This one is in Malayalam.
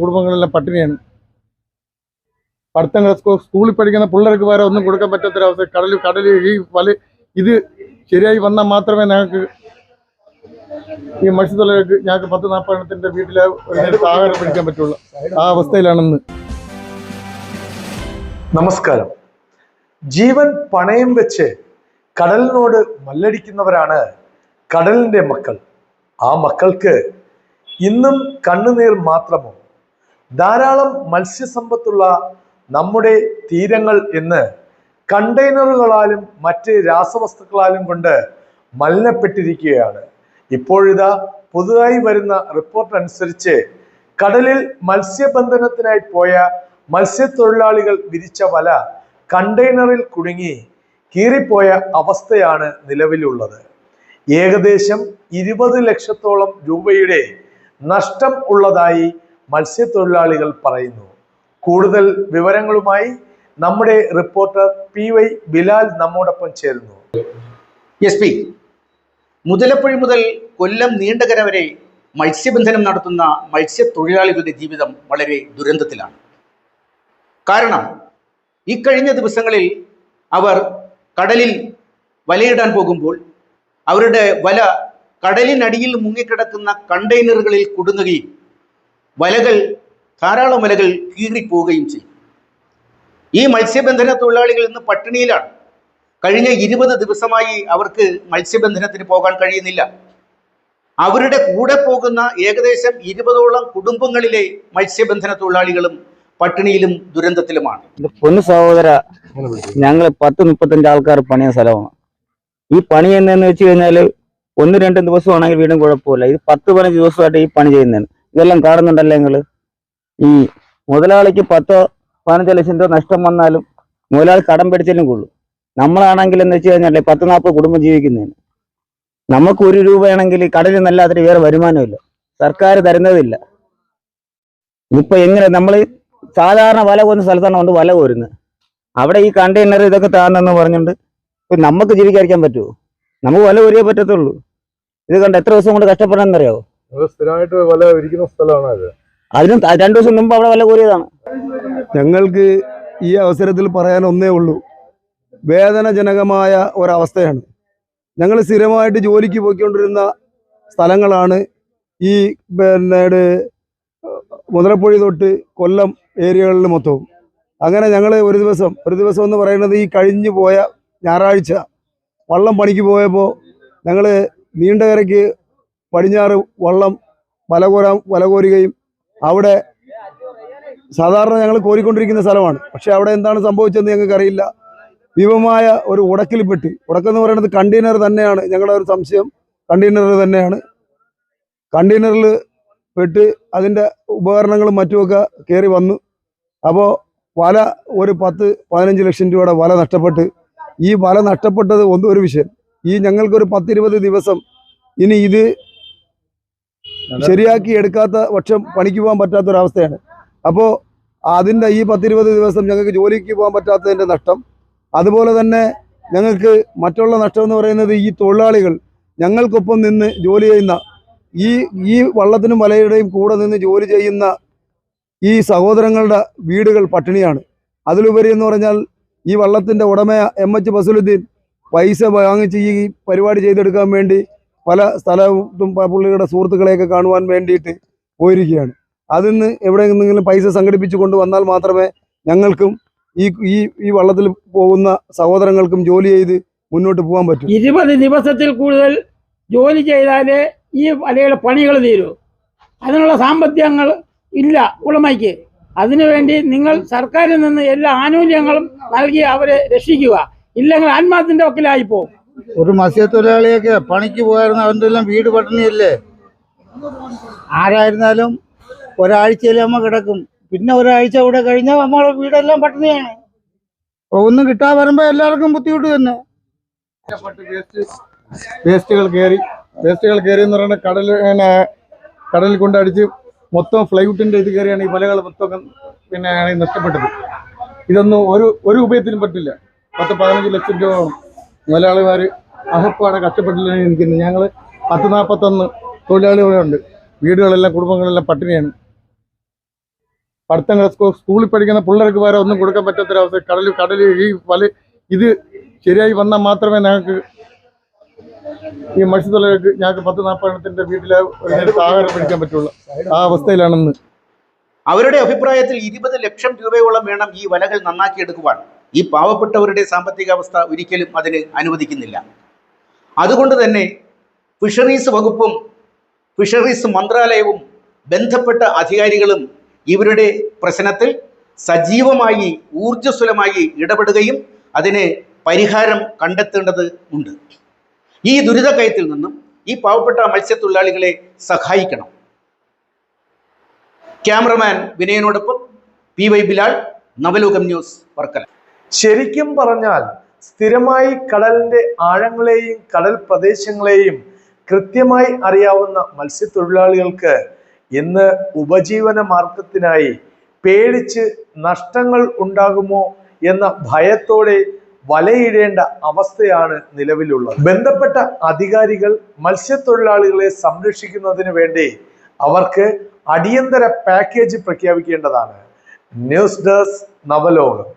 കുടുംബങ്ങളെല്ലാം പട്ടിണിയാണ്. പഠിത്തങ്ങൾ സ്കൂളിൽ പഠിക്കുന്ന പിള്ളേർക്ക് വേറെ ഒന്നും കൊടുക്കാൻ പറ്റാത്തൊരവസ്ഥ. കടൽ കടൽ ഈ വല ഇത് ശരിയായി വന്നാൽ മാത്രമേ ഞങ്ങൾക്ക് ഈ മത്സ്യത്തൊഴിലാളികൾക്ക് ഞങ്ങൾക്ക് പത്ത് നാൽപ്പതെണ്ണത്തിന്റെ വീട്ടിലെ ആഹാരം പിടിക്കാൻ പറ്റുള്ളൂ. ആ അവസ്ഥയിലാണെന്ന്. നമസ്കാരം. ജീവൻ പണയം വെച്ച് കടലിനോട് മല്ലടിക്കുന്നവരാണ് കടലിന്റെ മക്കൾ. ആ മക്കൾക്ക് ഇന്നും കണ്ണുനീർ മാത്രമോ? ധാരാളം മത്സ്യസമ്പത്തുള്ള നമ്മുടെ തീരങ്ങൾ ഇന്ന് കണ്ടെയ്നറുകളാലും മറ്റ് രാസവസ്തുക്കളാലും കൊണ്ട് മലിനപ്പെട്ടിരിക്കുകയാണ്. ഇപ്പോഴിതാ പുതുതായി വരുന്ന റിപ്പോർട്ട് അനുസരിച്ച് കടലിൽ മത്സ്യബന്ധനത്തിനായി പോയ മത്സ്യത്തൊഴിലാളികൾ വിരിച്ച വല കണ്ടെയ്നറിൽ കുടുങ്ങി കീറിപ്പോയ അവസ്ഥയാണ് നിലവിലുള്ളത്. ഏകദേശം ഇരുപത് ലക്ഷത്തോളം രൂപയുടെ നഷ്ടം ഉള്ളതായി മത്സ്യത്തൊഴിലാളികൾ പറയുന്നു. കൂടുതൽ വിവരങ്ങളുമായി നമ്മുടെ റിപ്പോർട്ടർ പി വൈ ബിലാൽ നമ്മോടൊപ്പം ചേരുന്നു. എസ് പി മുതലപ്പുഴ മുതൽ കൊല്ലം നീണ്ടകര വരെ മത്സ്യബന്ധനം നടത്തുന്ന മത്സ്യത്തൊഴിലാളികളുടെ ജീവിതം വളരെ ദുരന്തത്തിലാണ്. കാരണം ഈ കഴിഞ്ഞ ദിവസങ്ങളിൽ അവർ കടലിൽ വലയിടാൻ പോകുമ്പോൾ അവരുടെ വല കടലിനടിയിൽ മുങ്ങിക്കിടക്കുന്ന കണ്ടെയ്നറുകളിൽ കുടുങ്ങുകയും വലകൾ ധാരാളം വലകൾ കീറിപ്പോവുകയും ചെയ്യും. ഈ മത്സ്യബന്ധന തൊഴിലാളികൾ ഇന്ന് പട്ടിണിയിലാണ്. കഴിഞ്ഞ ഇരുപത് ദിവസമായി അവർക്ക് മത്സ്യബന്ധനത്തിന് പോകാൻ കഴിയുന്നില്ല. അവരുടെ കൂടെ പോകുന്ന ഏകദേശം ഇരുപതോളം കുടുംബങ്ങളിലെ മത്സ്യബന്ധന തൊഴിലാളികളും പട്ടിണിയിലും ദുരന്തത്തിലുമാണ്. പൊന്നു സഹോദര ഞങ്ങൾ പത്ത് മുപ്പത്തഞ്ച് ആൾക്കാർ പണിയ സ്ഥലമാണ്. ഈ പണി ചെയ്യുന്നതെന്ന് വെച്ച് കഴിഞ്ഞാൽ ഒന്ന് രണ്ട് ദിവസമാണെങ്കിൽ വീണ്ടും കുഴപ്പമില്ല. ഇത് പത്ത് പതിനഞ്ച് ദിവസമായിട്ട് ഈ പണി ചെയ്യുന്നതാണ്. ഇതെല്ലാം കാണുന്നുണ്ടല്ലേ നിങ്ങൾ ഈ മുതലാളിക്ക് പത്തോ പതിനഞ്ചോ ലക്ഷം രൂപ നഷ്ടം വന്നാലും മുതലാളി കടം പിടിച്ചാലും കൊള്ളു. നമ്മളാണെങ്കിൽ എന്ന് വെച്ച് കഴിഞ്ഞാൽ പത്ത് നാൽപ്പത് കുടുംബം ജീവിക്കുന്നതിന് നമുക്ക് ഒരു രൂപയാണെങ്കിൽ കടലിൽ നിന്നല്ലാതെ വേറെ വരുമാനമില്ല. സർക്കാർ തരുന്നതില്ല. ഇപ്പൊ എങ്ങനെ നമ്മൾ സാധാരണ വല പോകുന്ന സ്ഥലത്താണ് കൊണ്ട് വല കോരുന്നത് അവിടെ ഈ കണ്ടെയ്നർ ഇതൊക്കെ താന്നെന്ന് പറഞ്ഞുകൊണ്ട് നമുക്ക് ജീവിക്കാതിരിക്കാൻ പറ്റുമോ നമുക്ക് വല കോരിയേ പറ്റത്തുള്ളൂ. ഇത് കണ്ട് എത്ര ദിവസം കൊണ്ട് കഷ്ടപ്പെടാന്നറിയാവോ സ്ഥിരമായിട്ട് വല ഇരിക്കുന്ന സ്ഥലമാണ് അത്? അതിനും രണ്ടു ദിവസം മുമ്പ് അവിടെ വല കോരിയതാണ്. ഞങ്ങൾക്ക് ഈ അവസരത്തിൽ പറയാൻ ഒന്നേ ഉള്ളൂ. വേദനജനകമായ ഒരവസ്ഥയാണ്. ഞങ്ങൾ സ്ഥിരമായിട്ട് ജോലിക്ക് പോയിക്കൊണ്ടിരുന്ന സ്ഥലങ്ങളാണ് ഈ പിന്നെ മുതലപ്പൊഴി മുതലപ്പുഴി തൊട്ട് കൊല്ലം ഏരിയകളിൽ മൊത്തവും. അങ്ങനെ ഞങ്ങൾ ഒരു ദിവസം ഒരു ദിവസം എന്ന് പറയുന്നത് ഈ കഴിഞ്ഞു പോയ ഞായറാഴ്ച വള്ളം പണിക്ക് പോയപ്പോൾ ഞങ്ങൾ നീണ്ടകരയ്ക്ക് പടിഞ്ഞാറ് വള്ളം വല വലകോരുകയും വല കോരുകയും അവിടെ സാധാരണ ഞങ്ങൾ കോരിക്കൊണ്ടിരിക്കുന്ന സ്ഥലമാണ്. പക്ഷെ അവിടെ എന്താണ് സംഭവിച്ചതെന്ന് ഞങ്ങൾക്ക് അറിയില്ല. ഭീമമായ ഒരു പെട്ടി ഉടക്കെന്ന് പറയുന്നത് കണ്ടെയ്നർ തന്നെയാണ്. ഞങ്ങളുടെ ഒരു സംശയം കണ്ടെയ്നർ തന്നെയാണ്. കണ്ടെയ്നറിൽ പെട്ട് അതിന്റെ ഉപകരണങ്ങളും മറ്റുമൊക്കെ കയറി വന്നു. അപ്പോൾ വല ഒരു പത്ത് പതിനഞ്ച് ലക്ഷം രൂപയുടെ വല നഷ്ടപ്പെട്ട്. ഈ വല നഷ്ടപ്പെട്ടത് ഒന്ന് ഒരു വിഷയം. ഈ ഞങ്ങൾക്കൊരു പത്തിരുപത് ദിവസം ഇനി ഇത് ശരിയാക്കി എടുക്കാത്ത പക്ഷം പണിക്ക് പോകാൻ പറ്റാത്തൊരവസ്ഥയാണ്. അപ്പോൾ അതിന്റെ ഈ പത്തിരുപത് ദിവസം ഞങ്ങൾക്ക് ജോലിക്ക് പോകാൻ പറ്റാത്തതിന്റെ നഷ്ടം അതുപോലെ തന്നെ ഞങ്ങൾക്ക് മറ്റുള്ള നഷ്ടം എന്ന് പറയുന്നത് ഈ തൊഴിലാളികൾ ഞങ്ങൾക്കൊപ്പം നിന്ന് ജോലി ചെയ്യുന്ന ഈ ഈ വള്ളത്തിനും വലയുടെയും കൂടെ നിന്ന് ജോലി ചെയ്യുന്ന ഈ സഹോദരങ്ങളുടെ വീടുകൾ പട്ടിണിയാണ്. അതിലുപരി എന്ന് പറഞ്ഞാൽ ഈ വള്ളത്തിന്റെ ഉടമ എം എച്ച് ബസുലുദ്ദീൻ പൈസ വാങ്ങിച്ച് ഈ പരിപാടി ചെയ്തെടുക്കാൻ വേണ്ടി പല സ്ഥലത്തും പുള്ളിയുടെ സുഹൃത്തുക്കളെയൊക്കെ കാണുവാൻ വേണ്ടിയിട്ട് പോയിരിക്കുകയാണ്. അതിൽ നിന്ന് എവിടെ നിന്നെങ്കിലും പൈസ സംഘടിപ്പിച്ചു കൊണ്ട് വന്നാൽ മാത്രമേ ഞങ്ങൾക്കും ഈ ഈ ഈ വള്ളത്തിൽ പോകുന്ന സഹോദരങ്ങൾക്കും ജോലി ചെയ്ത് മുന്നോട്ട് പോകാൻ പറ്റൂ. ഇരുപത് ദിവസത്തിൽ കൂടുതൽ ജോലി ചെയ്താലേ ഈ വലയുടെ പണികൾ തീരൂ. അതിനുള്ള സാമ്പത്തികങ്ങൾ ഇല്ല ഉളമയ്ക്ക് അതിനുവേണ്ടി നിങ്ങൾ സർക്കാരിൽ നിന്ന് എല്ലാ ആനുകൂല്യങ്ങളും നൽകി അവരെ രക്ഷിക്കുക. ഇല്ലെങ്കിൽ ആത്മാർത്ഥത്തിന്റെ വക്കിലായി പോകും. ഒരു മത്സ്യത്തൊഴിലാളിയൊക്കെ പണിക്ക് പോയായിരുന്നു അവന്റെ എല്ലാം വീട് പട്ടിണിയല്ലേ? ആരായിരുന്നാലും ഒരാഴ്ചയിൽ അമ്മ കിടക്കും. പിന്നെ ഒരാഴ്ച ഇവിടെ കഴിഞ്ഞാൽ നമ്മളെ വീടെല്ലാം പട്ടിണിയാണ്. അപ്പൊ ഒന്നും കിട്ടാൻ വരുമ്പോ എല്ലാവർക്കും ബുദ്ധിമുട്ട് തന്നെ. വേസ്റ്റുകൾ കയറി വേസ്റ്റുകൾ കയറി എന്ന് പറയുന്നത് കടൽ പിന്നെ കടലിൽ കൊണ്ടടിച്ച് മൊത്തം ഫ്ലൈവുഡിന്റെ ഇത് കയറിയാണ് ഈ വലകൾ മൊത്തം പിന്നെ നഷ്ടപ്പെട്ടത്. ഇതൊന്നും ഒരു ഒരു ഉപയോഗത്തിനും പറ്റില്ല. പത്ത് പതിനഞ്ച് ലക്ഷം രൂപ മുതലാളിമാർ അഹപ്പാടെ കഷ്ടപ്പെട്ടില്ലാണ് നിൽക്കുന്നത് ഞങ്ങൾ പത്ത് നാൽപ്പത്തൊന്ന് തൊഴിലാളികളുണ്ട്. വീടുകളെല്ലാം കുടുംബങ്ങളെല്ലാം പട്ടിണിയാണ്. പഠിത്തങ്ങൾ സ്കൂ- സ്കൂളിൽ പഠിക്കുന്ന പിള്ളേർക്ക് വരെ ഒന്നും കൊടുക്കാൻ പറ്റാത്തൊരവസ്ഥ. കടൽ കടൽ ഈ വല ഇത് ശരിയായി വന്നാൽ മാത്രമേ ഞങ്ങൾക്ക് ഈ മത്സ്യത്തൊഴിലാളികൾക്ക് ഞങ്ങൾക്ക് പത്ത് നാൽപ്പതെണ്ണത്തിന്റെ വീട്ടിലെ ആഹാരം പഠിക്കാൻ പറ്റുള്ളൂ. ആ അവസ്ഥയിലാണെന്ന്. അവരുടെ അഭിപ്രായത്തിൽ ഇരുപത് ലക്ഷം രൂപയോളം വേണം ഈ വലകൾ നന്നാക്കി നന്നാക്കിയെടുക്കുവാൻ. ഈ പാവപ്പെട്ടവരുടെ സാമ്പത്തിക അവസ്ഥ ഒരിക്കലും അതിന് അനുവദിക്കുന്നില്ല. അതുകൊണ്ട് തന്നെ ഫിഷറീസ് വകുപ്പും ഫിഷറീസ് മന്ത്രാലയവും ബന്ധപ്പെട്ട അധികാരികളും ഇവരുടെ പ്രശ്നത്തിൽ സജീവമായി ഊർജസ്വലമായി ഇടപെടുകയും അതിന് പരിഹാരം കണ്ടെത്തേണ്ടത് ഉണ്ട്. ഈ ദുരിതക്കയത്തിൽ നിന്നും ഈ പാവപ്പെട്ട മത്സ്യത്തൊഴിലാളികളെ സഹായിക്കണം. Cameraman വിനയനോടൊപ്പം P Y Bilal Navalokam news Varkala. ശരിക്കും പറഞ്ഞാൽ സ്ഥിരമായി കടലിന്റെ ആഴങ്ങളെയും കടൽ പ്രദേശങ്ങളെയും കൃത്യമായി അറിയാവുന്ന മത്സ്യത്തൊഴിലാളികൾക്ക് ഇന്ന് ഉപജീവന മാർഗത്തിനായി പേടിച്ച് നഷ്ടങ്ങൾ ഉണ്ടാകുമോ എന്ന ഭയത്തോടെ വലയിടേണ്ട അവസ്ഥയാണ് നിലവിലുള്ളത്. ബന്ധപ്പെട്ട അധികാരികൾ മത്സ്യത്തൊഴിലാളികളെ സംരക്ഷിക്കുന്നതിന് വേണ്ടി അവർക്ക് അടിയന്തര പാക്കേജ് പ്രഖ്യാപിക്കേണ്ടതാണ്. News desk Navalokam.